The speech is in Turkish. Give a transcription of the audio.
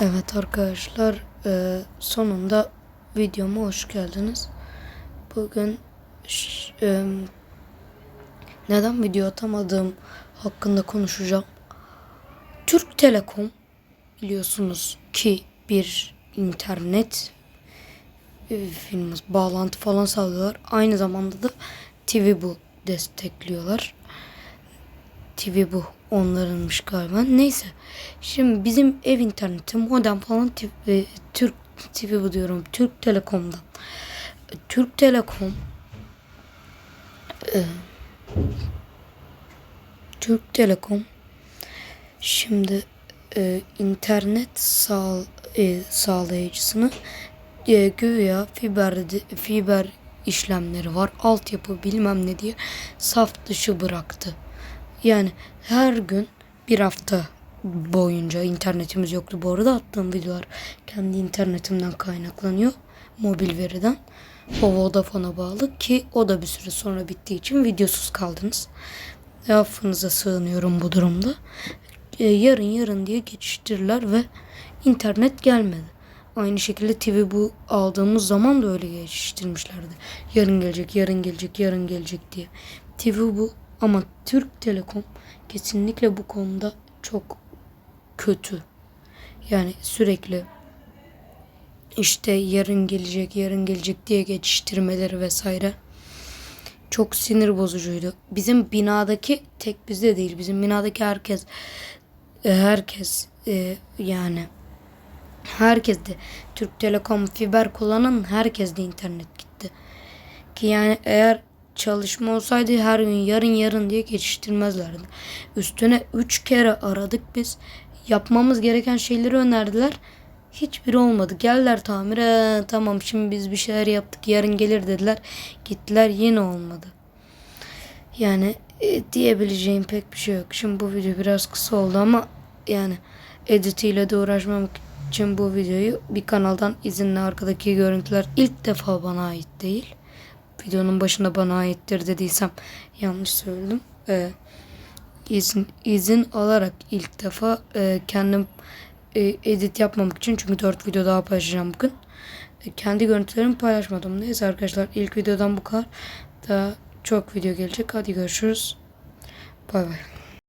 Evet arkadaşlar e, sonunda videoma hoş geldiniz. Bugün e, neden video atamadığım hakkında konuşacağım. Türk Telekom biliyorsunuz ki bir internet e, bağlantı falan sağlıyorlar. Aynı zamanda da TV bu destekliyorlar. TV bu onlarınmış galiba. Neyse. Şimdi bizim ev interneti modem falan TV, e, Türk TV bu diyorum. Türk Telekom'dan. Türk Telekom e, Türk Telekom şimdi e, internet sağ, e, sağlayıcısını e, güya fiber fiber işlemleri var. Altyapı bilmem ne diye saf dışı bıraktı. Yani her gün bir hafta boyunca internetimiz yoktu. Bu arada attığım videolar kendi internetimden kaynaklanıyor. Mobil veriden. O Vodafone'a bağlı ki o da bir süre sonra bittiği için videosuz kaldınız. Affınıza sığınıyorum bu durumda. E, yarın yarın diye geçiştirdiler ve internet gelmedi. Aynı şekilde TV bu aldığımız zaman da öyle geçiştirmişlerdi. Yarın gelecek, yarın gelecek, yarın gelecek diye. TV bu ama Türk Telekom kesinlikle bu konuda çok kötü. Yani sürekli işte yarın gelecek, yarın gelecek diye geçiştirmeleri vesaire çok sinir bozucuydu. Bizim binadaki tek bizde değil. Bizim binadaki herkes e, herkes e, yani herkes de Türk Telekom fiber kullanan herkes de internet gitti. Ki yani eğer çalışma olsaydı her gün yarın yarın diye geçiştirmezlerdi. Üstüne 3 kere aradık biz. Yapmamız gereken şeyleri önerdiler. Hiçbiri olmadı. Geldiler tamire. Tamam şimdi biz bir şeyler yaptık. Yarın gelir dediler. Gittiler yine olmadı. Yani e, diyebileceğim pek bir şey yok. Şimdi bu video biraz kısa oldu ama yani editiyle de uğraşmamak için bu videoyu bir kanaldan izinle arkadaki görüntüler ilk defa bana ait değil. Videonun başında bana aittir dediysem yanlış söyledim. Ee, izin, izin alarak ilk defa e, kendim e, edit yapmamak için çünkü 4 video daha paylaşacağım bugün. E, kendi görüntülerimi paylaşmadım. Neyse arkadaşlar ilk videodan bu kadar. Daha çok video gelecek. Hadi görüşürüz. Bay bay.